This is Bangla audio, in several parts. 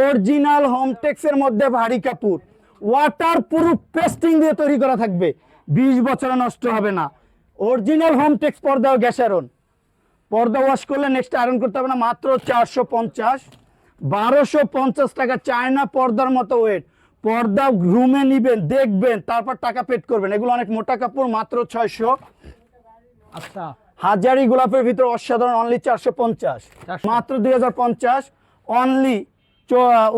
অরিজিনাল হোমটেক্সের মধ্যে ভারী কাপড়। ওয়াটার প্রুফ পেস্টিং দিয়ে তৈরি করা থাকবে। বিশ বছরে নষ্ট হবে না। অরিজিনাল হোমটেক্স পর্দা ও গ্যাসারন পর্দা ওয়াশ করলে নেক্সট আয়রন করতে হবে না মাত্র চারশো পঞ্চাশ। বারোশো পঞ্চাশ টাকা চায়না পর্দার মতো ওয়েট পর্দা রুমে নিবেন দেখবেন তারপর টাকা পেড করবেন। এগুলো অনেক মোটা কাপড় মাত্র ছয়শো। আচ্ছা। হাজারি গোলাপের ভিতরে অসাধারণ অনলি চারশো পঞ্চাশ। মাত্র দুই হাজার পঞ্চাশ অনলি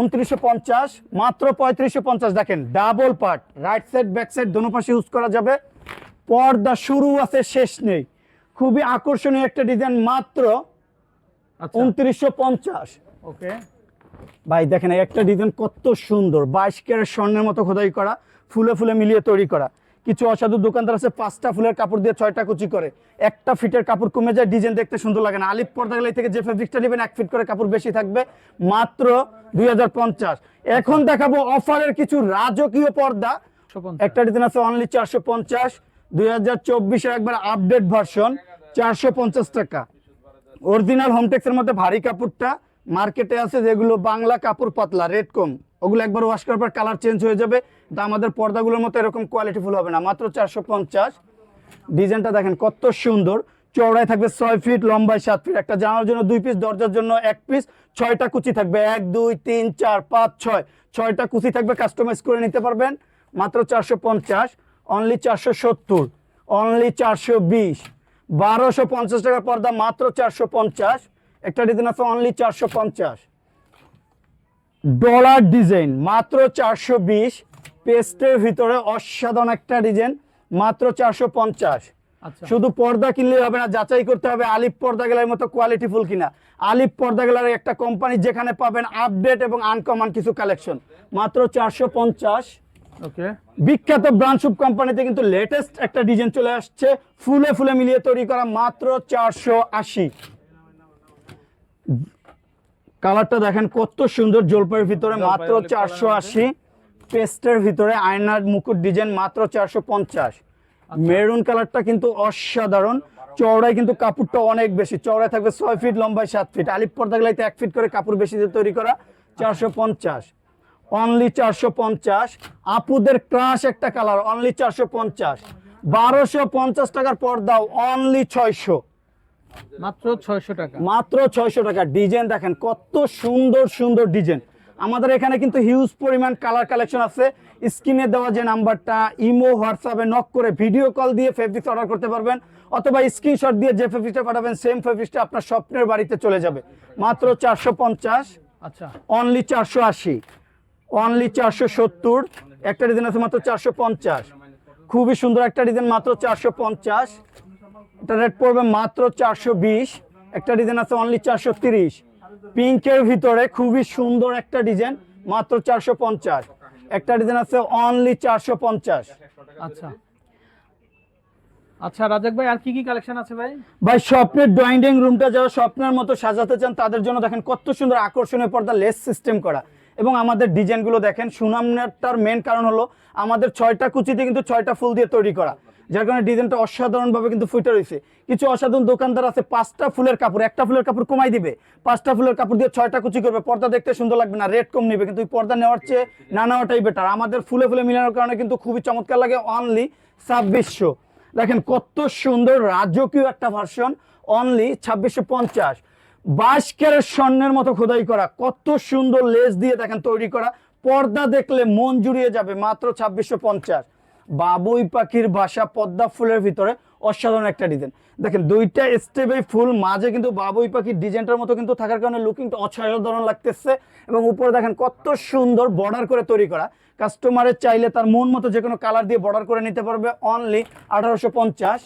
উনত্রিশশো পঞ্চাশ মাত্র পঁয়ত্রিশশো পঞ্চাশ। দেখেন double part right side back side দোনো পাশে ইউজ করা যাবে। পর্দা শুরু আছে শেষ নেই। খুবই আকর্ষণীয় একটা ডিজাইন মাত্র আচ্ছা। উনত্রিশশো পঞ্চাশ। ওকে ভাই দেখেন একটা ডিজাইন কত সুন্দর। বাইশ ক্যারেট স্বর্ণের মতো খোদাই করা ফুলে ফুলে মিলিয়ে তৈরি করা। কিছু অসাধু দোকানদার আছে পাঁচটা ফুলের কাপড় দিয়ে ছয়টা কুচি করে। একটা ফিটের কাপড় কমে যায় ডিজাইন দেখতে সুন্দর লাগে না। আলিপ পর্দা গেলে থেকে যে ফেব্রিকটা নেবেন এক ফিট করে কাপড় বেশি থাকবে। মাত্র দুই হাজার পঞ্চাশ। এখন দেখাবো অফারের কিছু রাজকীয় পর্দা। একটা ডিজাইন আছে অনলি চারশো পঞ্চাশ। দুই হাজার চব্বিশের একবার আপডেট ভার্সন চারশো পঞ্চাশ টাকা। অরিজিনাল হোমটেক্সের মধ্যে ভারী কাপড়টা মার্কেটে আছে যেগুলো বাংলা কাপড় পাতলা রেট কম। ওগুলো একবার ওয়াশ করার পর কালার চেঞ্জ হয়ে যাবে। কিন্তু আমাদের পর্দাগুলোর মতো এরকম কোয়ালিটিফুল হবে না। মাত্র চারশো পঞ্চাশ। ডিজাইনটা দেখেন কত সুন্দর। চওড়ায় থাকবে ছয় ফিট লম্বায় সাত ফিট একটা জানার জন্য দুই পিস দরজার জন্য এক পিস ছয়টা কুচি থাকবে। এক, দুই, তিন, চার, পাঁচ, ছয়। ছয়টা কুচি থাকবে কাস্টমাইজ করে নিতে পারবেন। মাত্র চারশো পঞ্চাশ। অনলি চারশো সত্তর। অনলি চারশো বিশ। বারোশো পঞ্চাশ টাকার পর্দা, মাত্র চারশো পঞ্চাশ। একটা ডিজাইন আছে অনলি চারশো পঞ্চাশ। ডলার ডিজাইন মাত্র চারশো বিশ। পেস্টের ভিতরে অসাধারণ একটা ডিজাইন মাত্র চারশো পঞ্চাশ। আচ্ছা। শুধু পর্দা কিনলে হবে না যাচাই করতে হবে আলিপ পর্দা গেলার মতো কোয়ালিটি ফুল কিনা। আলিপ পর্দা গেলার একটা কোম্পানি যেখানে পাবেন আপডেট এবং আনকমন কিছু কালেকশন মাত্র চারশো পঞ্চাশ। ওকে বিখ্যাত ব্রান্ডশুপ কোম্পানিতে কিন্তু লেটেস্ট একটা ডিজাইন চলে আসছে ফুলে ফুলে মিলিয়ে তৈরি করা মাত্র চারশো আশি। কালারটা দেখেন কত সুন্দর জলপাইয়ের ভিতরে মাত্র চারশো আশি। পেস্টের ভিতরে আয়নার মুকুট ডিজাইন মাত্র চারশো পঞ্চাশ। মেরুন কালারটা কিন্তু অসাধারণ। চওড়ায় কিন্তু কাপড়টা অনেক বেশি। চওড়ায় থাকবে ছয় ফিট লম্বায় সাত ফিট। আলিপ পর্দা গেলাইতে এক ফিট করে কাপড় বেশি দিয়ে তৈরি করা চারশো পঞ্চাশ। অনলি চারশো পঞ্চাশ। আপুদের ক্রাশ একটা কালার অনলি চারশো পঞ্চাশ। বারোশো পঞ্চাশ টাকার পর্দাও অনলি ছয়শো। মাত্র ছয়শো টাকা। মাত্র ছয়শো টাকা। ডিজাইন দেখেন কত সুন্দর সুন্দর ডিজাইন। আমাদের এখানে কিন্তু হিউজ পরিমাণ কালার কালেকশন আছে। স্ক্রিনে দেওয়া যে নাম্বারটা ইমো হোয়াটসঅ্যাপে নক করে ভিডিও কল দিয়ে ফেব্রিক্স অর্ডার করতে পারবেন। অথবা স্ক্রিনশট দিয়ে যে ফেব্রিক্সটা পাঠাবেন সেম ফেব্রিক্সটা আপনার স্বপ্নের বাড়িতে চলে যাবে। মাত্র চারশো পঞ্চাশ। আচ্ছা। অনলি চারশো আশি। অনলি চারশো সত্তর। একটা ডিজাইন আছে মাত্র চারশো পঞ্চাশ। খুবই সুন্দর একটা ডিজাইন মাত্র চারশো পঞ্চাশ। এটা রেট পড়বে মাত্র চারশো বিশ একটা ডিজাইন আছে অনলি চারশো তিরিশ। পিঙ্কের ভিতরে খুবই সুন্দর একটা ডিজাইন মাত্র চারশো পঞ্চাশ। একটা ডিজাইন আছে অনলি চারশো পঞ্চাশ। আচ্ছা। আচ্ছা রাজাক ভাই আর কি কি কালেকশন আছে ভাই? ভাই স্বপ্নের ড্রয়িং রুমটা যারা স্বপ্নের মতো সাজাতে চান তাদের জন্য দেখেন কত সুন্দর আকর্ষণীয় পর্দা লেস সিস্টেম করা। এবং আমাদের ডিজাইনগুলো দেখেন সুনামটার মেন কারণ হলো আমাদের ছয়টা কুচিতে কিন্তু ছয়টা ফুল দিয়ে তৈরি করা। যার কারণে ডিজাইনটা অসাধারণভাবে কিন্তু ফুটে রয়েছে। কিছু অসাধারণ দোকানদার আছে, পাঁচটা ফুলের কাপড়, একটা ফুলের কাপড় কমাই দিবে। পাঁচটা ফুলের কাপড় দিয়ে ছয়টা কুচি করবে, পর্দা দেখতে সুন্দর লাগবে না, রেট কম নেবে, কিন্তু পর্দা নেওয়ার চেয়ে না নেওয়াটাই বেটার আমাদের ফুলে ফুলে মিলানোর কারণে কিন্তু খুবই চমৎকার লাগে অনলি ছাব্বিশশো। দেখেন কত সুন্দর রাজকীয় একটা ভার্সন অনলি ছাব্বিশশো পঞ্চাশ। বাইশ ক্যারেট স্বর্ণের মতো খোদাই করা, কত সুন্দর লেস দিয়ে দেখেন তৈরি করা। পর্দা দেখলে মন জুড়িয়ে যাবে মাত্র ছাব্বিশশো পঞ্চাশ। বাবুই পাখির বাসা পদ্মা ফুলের ভিতরে অসাধারণ একটা ডিজাইন দেখেন দুইটা স্টেপে ফুল মাঝে কিন্তু বাবুই পাখির ডিজাইনটার মতো কিন্তু থাকার কারণে লুকিংটা অসাধারণ লাগতেছে এবং উপরে দেখেন কত সুন্দর বর্ডার করে তৈরি করা। কাস্টমারের চাইলে তার মন মতো যে কোনো কালার দিয়ে বর্ডার করে নিতে পারবে অনলি আঠারোশো পঞ্চাশ।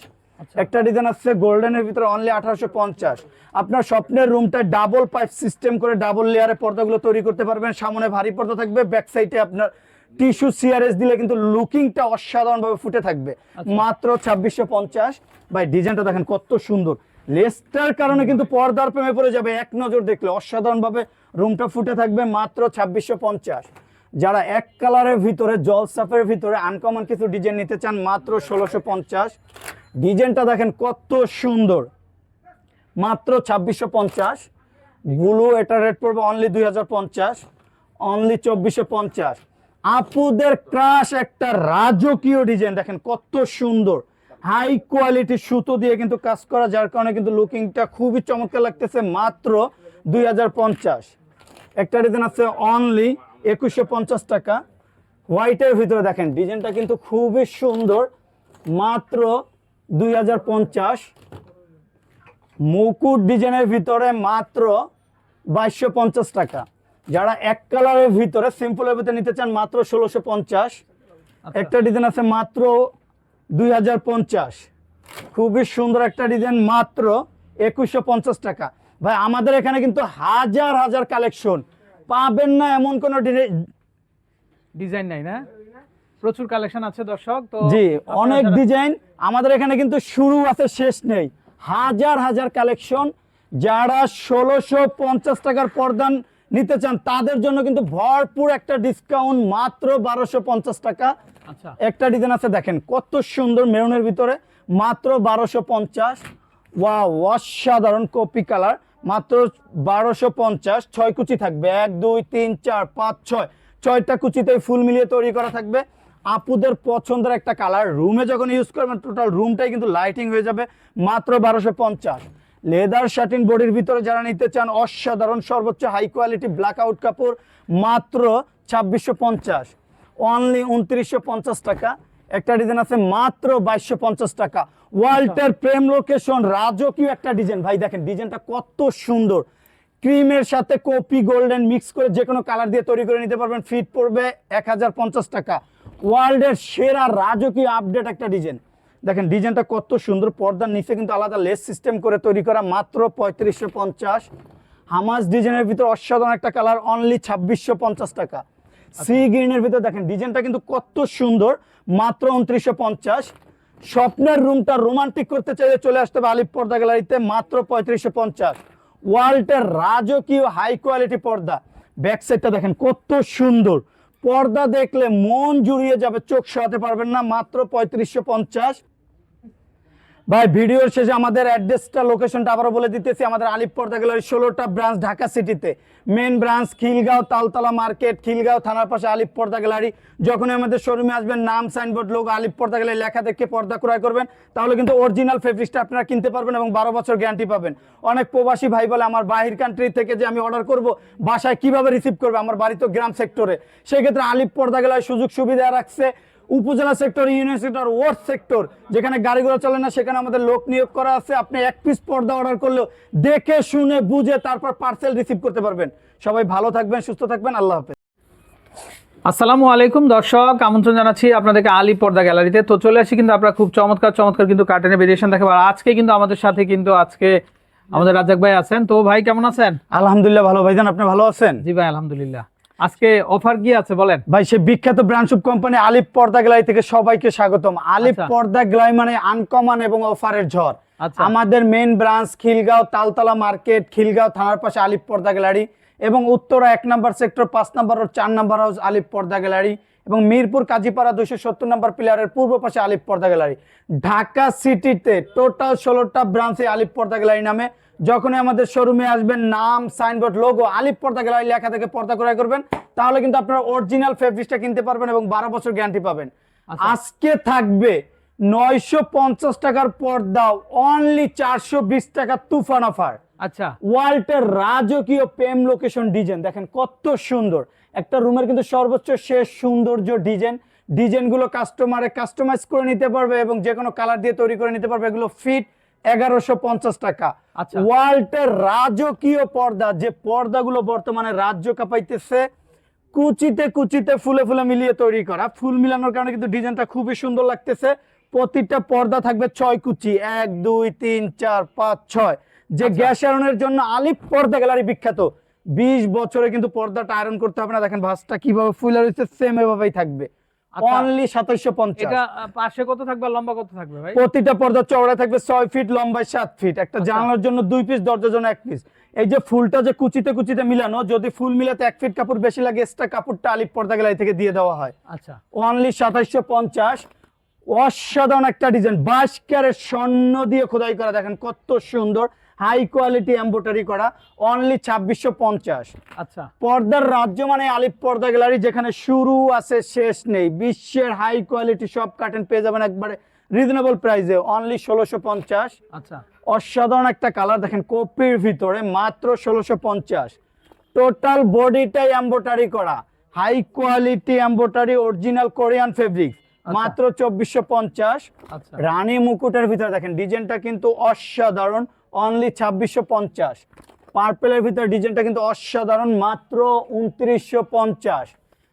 একটা ডিজাইন আছে গোল্ডেনের ভিতরে অনলি আঠারোশো পঞ্চাশ। আপনার স্বপ্নের রুমটা ডাবল পাইপ সিস্টেম করে ডাবল লেয়ারে পর্দাগুলো তৈরি করতে পারবেন। সামনে ভারী পর্দা থাকবে ব্যাক সাইডে আপনার টিস্যু সিআরএস দিলে কিন্তু লুকিংটা অসাধারণভাবে ফুটে থাকবে। মাত্র ছাব্বিশশো পঞ্চাশ। ভাই ডিজাইনটা দেখেন কত সুন্দর। লেসটার কারণে কিন্তু পর্দার প্রেমে পড়ে যাবে এক নজর দেখলে। অসাধারণভাবে রুমটা ফুটে থাকবে মাত্র ছাব্বিশশো পঞ্চাশ। যারা এক কালারের ভিতরে জল সাফের ভিতরে আনকমন কিছু ডিজাইন নিতে চান মাত্র ষোলোশো পঞ্চাশ। ডিজাইনটা দেখেন কত সুন্দর। মাত্র ছাব্বিশশো পঞ্চাশ। ব্লু এটা রেট পড়বে অনলি দুই হাজার পঞ্চাশ। অনলি চব্বিশশো পঞ্চাশ। আপুদের ক্রাশ একটা রাজকীয় ডিজাইন দেখেন কত সুন্দর। হাই কোয়ালিটির সুতো দিয়ে কিন্তু কাজ করা, যার কারণে কিন্তু লুকিংটা খুবই চমৎকার লাগতেছে, মাত্র দুই হাজার পঞ্চাশ। একটা ডিজাইন আছে অনলি একুশশো টাকা। হোয়াইটের ভিতরে দেখেন ডিজাইনটা কিন্তু খুবই সুন্দর, মাত্র দুই হাজার পঞ্চাশ। মুকুট ডিজাইনের ভিতরে মাত্র বাইশশো টাকা। যারা এক কালারের ভিতরে সিম্পলের ভিতরে নিতে চান মাত্র ষোলোশো পঞ্চাশ। আচ্ছা। একটা ডিজাইন আছে মাত্র দুই হাজার পঞ্চাশ। খুবই সুন্দর একটা ডিজাইন মাত্র একুশশো পঞ্চাশ টাকা। ভাই আমাদের এখানে কিন্তু হাজার হাজার কালেকশন পাবেন না এমন কোনো ডিজাইন ডিজাইন নাই না? প্রচুর কালেকশন আছে দর্শক তো জি অনেক ডিজাইন আমাদের এখানে কিন্তু শুরু আছে শেষ নেই। হাজার হাজার কালেকশন যারা ষোলোশো পঞ্চাশ টাকার পর্দান নিতে চান তাদের জন্য কিন্তু ভরপুর একটা ডিসকাউন্ট মাত্র বারোশো পঞ্চাশ টাকা। আচ্ছা। একটা ডিজাইন আছে দেখেন কত সুন্দর মেরুনের ভিতরে মাত্র বারোশো পঞ্চাশ। ওয়া অসাধারণ কপি কালার মাত্র বারোশো পঞ্চাশ। ছয় কুচি থাকবে এক দুই তিন চার পাঁচ ছয়। ছয়টা কুচিতে ফুল মিলিয়ে তৈরি করা থাকবে। আপুদের পছন্দের একটা কালার রুমে যখন ইউজ করবেন টোটাল রুমটাই কিন্তু লাইটিং হয়ে যাবে মাত্র বারোশো পঞ্চাশ। লেদার শার্টিন বডির ভিতরে যারা নিতে চান, অসাধারণ সর্বোচ্চ হাই কোয়ালিটি ব্ল্যাক আউট কাপড়, মাত্র ছাব্বিশশো পঞ্চাশ। অনলি উনত্রিশশো পঞ্চাশ টাকা। একটা ডিজাইন আছে মাত্র বাইশশো পঞ্চাশ টাকা। ওয়াল্টার প্রেম লোকেশন রাজকীয় একটা ডিজাইন ভাই, দেখেন ডিজাইনটা কত সুন্দর। ক্রিমের সাথে কপি গোল্ডেন মিক্স করে যে কোনো কালার দিয়ে তৈরি করে নিতে পারবেন। ফিট পড়বে এক হাজার পঞ্চাশ টাকা। ওয়ার্ল্ডের সেরা রাজকীয় আপডেট একটা ডিজাইন দেখেন ডিজাইনটা কত সুন্দর পর্দার নিচে কিন্তু আলাদা লেস সিস্টেম করে তৈরি করা মাত্র পঁয়ত্রিশশো পঞ্চাশ। হামাস ডিজাইনের ভিতরে অসাধারণ একটা কালার অনলি ছাব্বিশশো পঞ্চাশ টাকা। সি গ্রিনের ভিতর দেখেন ডিজাইনটা কিন্তু কত সুন্দর মাত্র উনত্রিশশো পঞ্চাশ। স্বপ্নের রুমটা রোমান্টিক করতে চাইলে চলে আসতে হবে আলিপ পর্দা গ্যালারিতে মাত্র পঁয়ত্রিশশো পঞ্চাশ। ওয়ার্ল্ডের রাজকীয় হাই কোয়ালিটি পর্দা। ব্যাক সাইডটা দেখেন কত সুন্দর। পর্দা দেখলে মন জুড়িয়ে যাবে চোখ সরাতে পারবেন না মাত্র পঁয়ত্রিশশো পঞ্চাশ। ভাই, ভিডিওর শেষে আমাদের অ্যাড্রেসটা, লোকেশনটা আবারও বলে দিতেছি। আমাদের আলিপ পর্দা গ্যালারি ষোলোটা ব্রাঞ্চ ঢাকা সিটিতে main branch Khilgaon Taltala market Khilgaon থানার পাশে আলিপ পর্দা গ্যালারি। যখনই আমাদের শোরুমে আসবেন, নাম সাইনবোর্ড লোক আলিপ পর্দা গ্যালারি লেখা দেখে পর্দা ক্রয় করবেন। তাহলে কিন্তু অরিজিনাল ফেব্রিক্সটা আপনারা কিনতে পারবেন এবং বারো বছর গ্যারান্টি পাবেন। অনেক প্রবাসী ভাই বলে, আমার বাহির কান্ট্রি থেকে যে আমি অর্ডার করব, বাসায় কীভাবে রিসিভ করবে? আমার বাড়ি তো গ্রাম সেক্টরে সেক্ষেত্রে আলিপ পর্দা গ্যালারি সুযোগ সুবিধা রাখছে। উপজেলা sector union sector ward sector যেখানে গাড়িগুলো চলে না সেখানে আমাদের লোক নিয়োগ করা আছে। আপনি এক পিস পর্দা অর্ডার করলেও দেখে শুনে বুঝে তারপর পার্সেল রিসিভ করতে পারবেন। সবাই ভালো থাকবেন সুস্থ থাকবেন আল্লাহ হাফেজ। আসসালামু আলাইকুম দর্শক আমন্ত্রণ জানাচ্ছি আপনাদেরকে আলী পর্দা গ্যালারিতে তো চলে আসি কিন্তু আপনারা খুব চমৎকার চমৎকার কিন্তু কার্টেনের ভেরিয়েশন দেখাবো। আর আজকে কিন্তু আমাদের সাথে কিন্তু আজকে আমাদের রাজাক ভাই আছেন। তো ভাই কেমন আছেন? আলহামদুলিল্লাহ ভালো ভাইজান আপনি ভালো আছেন? জি ভাই আলহামদুলিল্লাহ। আজকে অফার কি আছে বলেন ভাই সে বিখ্যাত ব্র্যান্ড শুভ কোম্পানি আলিপ পর্দা গ্যালারি থেকে সবাইকে স্বাগতম আলিপ আচ্ছা। পর্দা গ্যালারি মানে আনকমন এবং অফারের ঝড় আচ্ছা। আমাদের main branch Khilgaon Taltala market Khilgaon থানার পাশে আলিপ পর্দা গ্যালারি এবং উত্তরা এক নম্বর সেক্টর পাঁচ নম্বর রোড চার নম্বর হাউস আলিপ পর্দা গ্যালারি এবং মিরপুর কাজীপাড়া দুশো সত্তর নম্বর প্লেয়ারের পূর্ব পাশে আলিপ পর্দা গ্যালারি ঢাকা সিটিতে টোটাল ষোলোটা ব্রাঞ্চে আলিপ পর্দা গ্যালারি নামে যখনই আমাদের শোরুমে আসবেন নাম সাইনবোর্ড লোগো আলিপ পর্দা গ্যালারি লেখা থেকে পর্দা ক্রয় করবেন তাহলে কিন্তু আপনারা অরিজিনাল ফেব্রিক্সটা কিনতে পারবেন এবং বারো বছর গ্যারান্টি পাবেন। আচ্ছা। আজকে থাকবে নয়শো পঞ্চাশ টাকার পর্দা অনলি চারশো বিশ টাকা তুফান অফার আচ্ছা। ওয়াল্টের রাজকীয় প্রেম লোকেশন ডিজাইন দেখেন কত সুন্দর। একটা রুমের কিন্তু সর্বোচ্চ শেষ সৌন্দর্য ডিজাইন ডিজাইনগুলো কাস্টমারে কাস্টমাইজ করে নিতে পারবে এবং যে কোনো কালার দিয়ে তৈরি করে নিতে পারবে। এগুলো ফিট এগারোশো পঞ্চাশ টাকা। আচ্ছা। ওয়াল্টের রাজকীয় পর্দা যে পর্দাগুলো বর্তমানে রাজ্য কাঁপাইতেছে কুচিতে কুচিতে ফুলে ফুলে মিলিয়ে তৈরি করা। ফুল মিলানোর কারণে কিন্তু ডিজাইনটা খুবই সুন্দর লাগতেছে। প্রতিটা পর্দা থাকবে ছয় কুচি। এক দুই তিন চার পাঁচ ছয়। যে আচ্ছা। গ্যাস আয়রনের জন্য আলিপ পর্দা গ্যালারি বিখ্যাত। বিশ বছরে কিন্তু পর্দাটা আয়রন করতে হবে না। দেখেন ভাঁজটা কীভাবে ফুলে রয়েছে সেম এভাবেই থাকবে। অনলি সাতাইশো পঞ্চাশ। এটা আহ, পাশে কত থাকবে লম্বা কত থাকবে ভাই? প্রতিটা পর্দা চওড়া থাকবে ফিট ফিট। একটা আচ্ছা। জানালার জন্য দুই পিস দরজার জন্য এক পিস এই যে ফুলটা যে কুচিতে কুচিতে মিলানো যদি ফুল মিলাতে এক ফিট কাপড় বেশি লাগে এক্সট্রা কাপড়টা আলিপ পর্দা গ্যালারি থেকে দিয়ে দেওয়া হয়। আচ্ছা। অনলি সাতাইশশো পঞ্চাশ। অসাধারণ একটা ডিজাইন বাইশ ক্যারেট স্বর্ণ দিয়ে খোদাই করা দেখেন কত সুন্দর। হাই কোয়ালিটি এম্বোটারি করা অনলি ছাব্বিশশো পঞ্চাশ। আচ্ছা। পর্দার রাজ্য মানে আলিপ পর্দা গ্যালারি যেখানে শুরু আছে শেষ নেই। বিশ্বের হাই কোয়ালিটি সব কার্টেন পেয়ে যাবেন একবারে রিজনেবল প্রাইসে অনলি ষোলোশো পঞ্চাশ। আচ্ছা। অসাধারণ একটা কালার দেখেন কপির ভিতরে মাত্র ষোলোশো পঞ্চাশ। টোটাল বডিটাই এম্বোটারি করা। High quality embroidery original Korean fabric মাত্র চব্বিশশো পঞ্চাশ। আচ্ছা। রানী মুকুটের ভিতরে দেখেন ডিজাইনটা কিন্তু অসাধারণ। অনলি ছাব্বিশশো পঞ্চাশ। পার্পেলের ভিতরে ডিজাইনটা কিন্তু অসাধারণ মাত্র উনত্রিশশো পঞ্চাশ।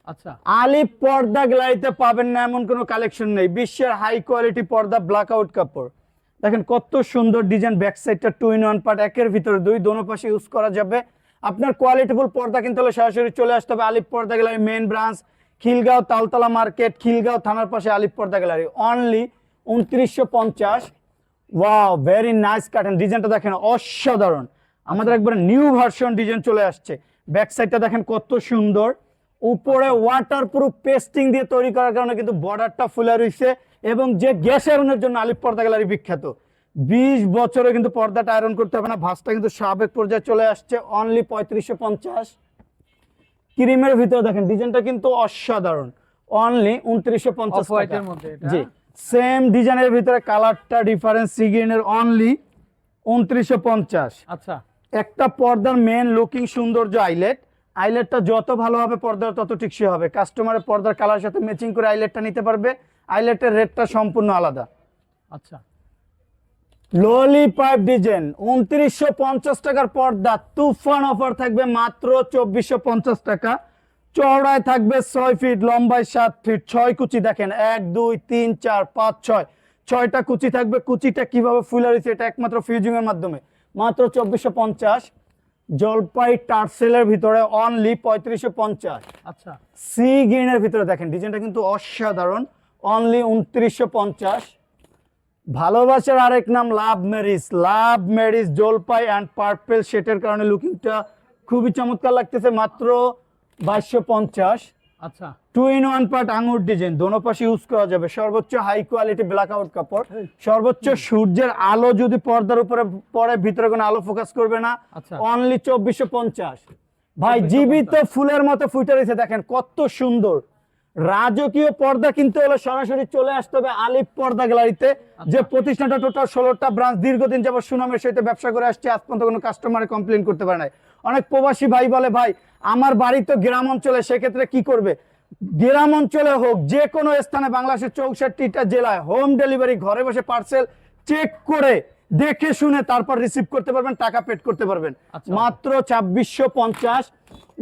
আচ্ছা। আলিপ পর্দা গ্যালারিতে পাবেন না এমন কোনো কালেকশন নেই। বিশ্বের হাই কোয়ালিটি পর্দা ব্ল্যাক আউট কাপড়। দেখেন কত সুন্দর ডিজাইন ব্যাক সাইডটা টু ইন ওয়ান পার্ট একের ভিতরে দুই দোনো পাশে ইউজ করা যাবে। আপনার কোয়ালিটিফুল পর্দা কিনতে হলে সরাসরি চলে আসতে হবে আলিপ পর্দা gallery main branch Khilgaon Taltala market Khilgaon থানার পাশে আলিপ পর্দা গ্যালারি। অনলি উনত্রিশশো পঞ্চাশ। ওয়াও ভেরি নাইস কাটেন ডিজাইনটা দেখেন অসাধারণ। আমাদের একবারে নিউ ভার্সন ডিজাইন চলে আসছে। ব্যাক সাইডটা দেখেন কত সুন্দর। উপরে ওয়াটার প্রুফ পেস্টিং দিয়ে তৈরি করার কারণে কিন্তু বর্ডারটা ফুলে রয়েছে এবং যে গ্যাস আয়রনের জন্য আলিপ পর্দা গ্যালারি বিখ্যাত। বিশ বছরে কিন্তু পর্দাটা আয়রন করতে হবে না। ভাসটা কিন্তু সাবেক পর্যায়ে চলে আসছে অনলি পঁয়ত্রিশশো পঞ্চাশ। ক্রিমের ভিতরে দেখেন ডিজাইনটা কিন্তু অসাধারণ। অনলি উনত্রিশশো পঞ্চাশ জি। সেম ডিজাইনের ভিতরে কালারটা ডিফারেন্স সিগ্রিনের অনলি উনত্রিশশো পঞ্চাশ। আচ্ছা। একটা পর্দার মেন লুকিং সৌন্দর্য আইলেট আইলেটটা যত ভালো হবে পর্দার তত টিকসই হবে। কাস্টমারের পর্দার কালার সাথে ম্যাচিং করে আইলেটটা নিতে পারবে। আইলেটের রেটটা সম্পূর্ণ আলাদা। আচ্ছা। লোলি পাইপ ডিজাইন উনত্রিশশো পঞ্চাশ টাকার পর্দা। তুফান অফার থাকবে মাত্র চব্বিশশো পঞ্চাশ টাকা। চওড়ায় থাকবে ছয় ফিট লম্বায় সাত ফিট। ছয় কুচি দেখেন এক দুই তিন চার পাঁচ ছয়। ছয়টা কুচি থাকবে। কুচিটা কীভাবে ফুলে রয়েছে এটা একমাত্র ফিউজিং এর মাধ্যমে। মাত্র চব্বিশশো পঞ্চাশ। জলপাই টার্সেলের ভিতরে অনলি পঁয়ত্রিশশো পঞ্চাশ। আচ্ছা। সি গ্রিনের ভিতরে দেখেন ডিজাইনটা কিন্তু অসাধারণ। অনলি উনত্রিশশো পঞ্চাশ। ভালোবাসার আরেক নাম লাভ ম্যারিজ। লাভ ম্যারিজ জলপাই অ্যান্ড পার্পেল শেটের কারণে লুকিংটা খুবই চমৎকার লাগতেছে। মাত্র বাইশশো পঞ্চাশ। আচ্ছা। টু ইন ওয়ান পার্ট আঙুর ডিজাইন দোনো পাশে ইউজ করা যাবে। সর্বোচ্চ হাই কোয়ালিটি ব্ল্যাক আউট কাপড় সর্বোচ্চ সূর্যের আলো যদি পর্দার উপরে পড়ে ভিতরে কোনো আলো ফোকাস করবে না। আচ্ছা। অনলি চব্বিশশো পঞ্চাশ। ভাই জীবিত ফুলের মতো ফুটে রয়েছে দেখেন কত সুন্দর। রাজকীয় পর্দা কিনতে হলে সরাসরি চলে আসতে হবে আলিফ পর্দা গ্যালারিতে যে প্রতিষ্ঠানটা টোটাল ষোলোটা ব্রাঞ্চ দীর্ঘদিন যাবত সুনামের সহিত ব্যবসা করে আসছে আজ পর্যন্ত কোনো কাস্টমারে কমপ্লেন করতে পারে নাই। অনেক প্রবাসী ভাই বলে ভাই আমার বাড়ি তো গ্রাম অঞ্চলে সেক্ষেত্রে কি করবে? গ্রাম অঞ্চলে হোক যে কোনো স্থানে বাংলাদেশের চৌষট্টিটা জেলায় হোম ডেলিভারি ঘরে বসে পার্সেল চেক করে দেখে শুনে তারপর রিসিভ করতে পারবেন টাকা পেড করতে পারবেন। আচ্ছা। মাত্র ছাব্বিশশো পঞ্চাশ।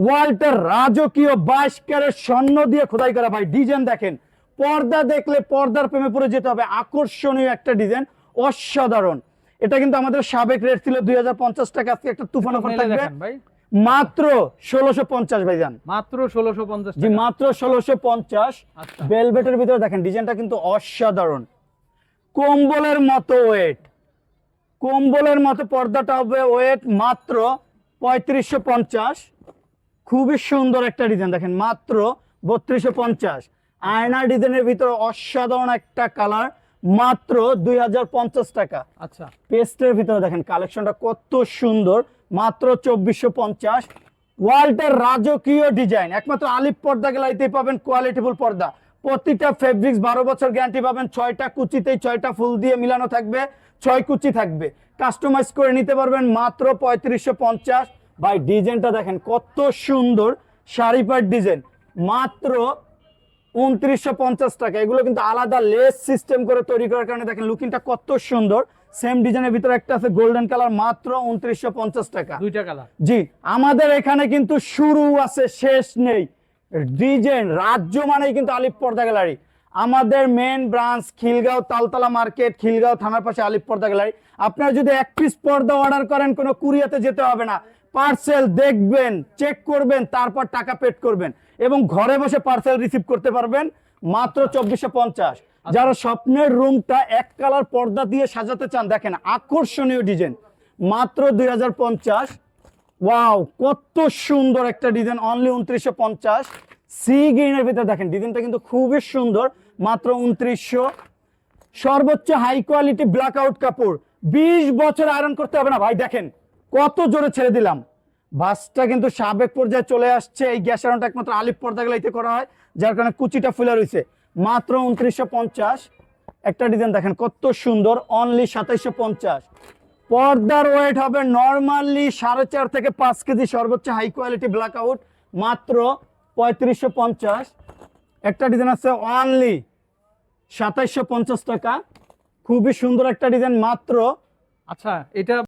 ওয়াল্টার রাজকীয় বাইশ ক্যারেট স্বর্ণ দিয়ে খোদাই করা ভাই ডিজাইন দেখেন। পর্দা দেখলে পর্দার প্রেমে পড়ে যেতে হবে। আকর্ষণীয় একটা ডিজাইন অসাধারণ। এটা কিন্তু আমাদের সাবেক রেট ছিল দুই হাজার পঞ্চাশ টাকা। আজকে একটা তুফান অফার থাকবে। মাত্র ষোলোশো পঞ্চাশ ভাইজান। মাত্র ষোলোশো পঞ্চাশ জি মাত্র ষোলোশো পঞ্চাশ। আচ্ছা। বেলভেটের ভিতরে দেখেন ডিজাইনটা কিন্তু অসাধারণ। কম্বলের মতো ওয়েট কম্বলের মতো পর্দাটা হবে ওয়েট মাত্র পঁয়ত্রিশশো পঞ্চাশ। খুবই সুন্দর একটা ডিজাইন দেখেন মাত্র বত্রিশশো পঞ্চাশ। আয়না ডিজাইনের ভিতরে অসাধারণ একটা কালার মাত্র দুই হাজার পঞ্চাশ টাকা। আচ্ছা। পেস্টের ভিতরে দেখেন কালেকশনটা কত সুন্দর। মাত্র চব্বিশশো পঞ্চাশ। ওয়ার্ল্ডের রাজকীয় ডিজাইন একমাত্র আলিপ পর্দা গেলাইতেই পাবেন কোয়ালিটিফুল পর্দা। প্রতিটা ফেব্রিক্স বারো বছর গ্যারান্টি পাবেন ছয়টা কুচিতেই ছয়টা ফুল দিয়ে মিলানো থাকবে ছয় কুচি থাকবে। কাস্টমাইজ করে নিতে পারবেন মাত্র পঁয়ত্রিশশো পঞ্চাশ। ভাই ডিজাইনটা দেখেন কত সুন্দর শাড়ি পাট ডিজাইন মাত্র উনত্রিশশো পঞ্চাশ টাকা। এগুলো কিন্তু আলাদা লেস সিস্টেম করে তৈরি করার কারণে দেখেন লুকিংটা কত সুন্দর। সেম ডিজাইনের ভিতরে একটা আছে গোল্ডেন কালার মাত্র উনত্রিশশো পঞ্চাশ টাকা। দুইটা কালার জি আমাদের এখানে কিন্তু শুরু আছে শেষ নেই। ডিজাইন রাজ্য মানেই কিন্তু আলিপ পর্দা গ্যালারি। আমাদের main branch Khilgaon Taltala market Khilgaon থানার পাশে আলিপ পর্দা গ্যালারি। আপনারা যদি এক পিস পর্দা অর্ডার করেন কোনো কুরিয়াতে যেতে হবে না। পার্সেল দেখবেন চেক করবেন, তারপর টাকা পেড করবেন এবং ঘরে বসে পার্সেল রিসিভ করতে পারবেন মাত্র চব্বিশশো পঞ্চাশ। যারা স্বপ্নের রুমটা এক কালার পর্দা দিয়ে সাজাতে চান, দেখেন আকর্ষণীয় ডিজাইন মাত্র দুই হাজার পঞ্চাশ। ওয়াও কত সুন্দর একটা ডিজাইন অনলি উনত্রিশশো পঞ্চাশ। সি গ্রিনের ভিতরে দেখেন ডিজাইনটা কিন্তু খুবই সুন্দর, মাত্র উনত্রিশশো। সর্বোচ্চ হাই কোয়ালিটি ব্ল্যাক আউট কাপড়। বিশ বছর আয়রন করতে হবে না, ভাই, দেখেন। কত জোরে ছেড়ে দিলাম। বাসটা কিন্তু সাবেক পর্যায়ে চলে আসছে। এই গ্যাস আয়রনটা একমাত্র আলিপ পর্দা গেলাইতে করা হয়, যার কারণে কুচিটা ফুলে রয়েছে। মাত্র উনত্রিশশো পঞ্চাশ। একটা ডিজাইন দেখেন, কত সুন্দর অনলি সাতাইশশো পঞ্চাশ। পর্দার ওয়েট হবে নর্মালি সাড়ে চার থেকে পাঁচ কেজি, সর্বোচ্চ হাই কোয়ালিটি ব্ল্যাক আউট মাত্র পঁয়ত্রিশশো পঞ্চাশ। একটা ডিজাইন আছে অনলি সাতাইশশো পঞ্চাশ টাকা। খুবই সুন্দর একটা ডিজাইন, মাত্র আচ্ছা এটা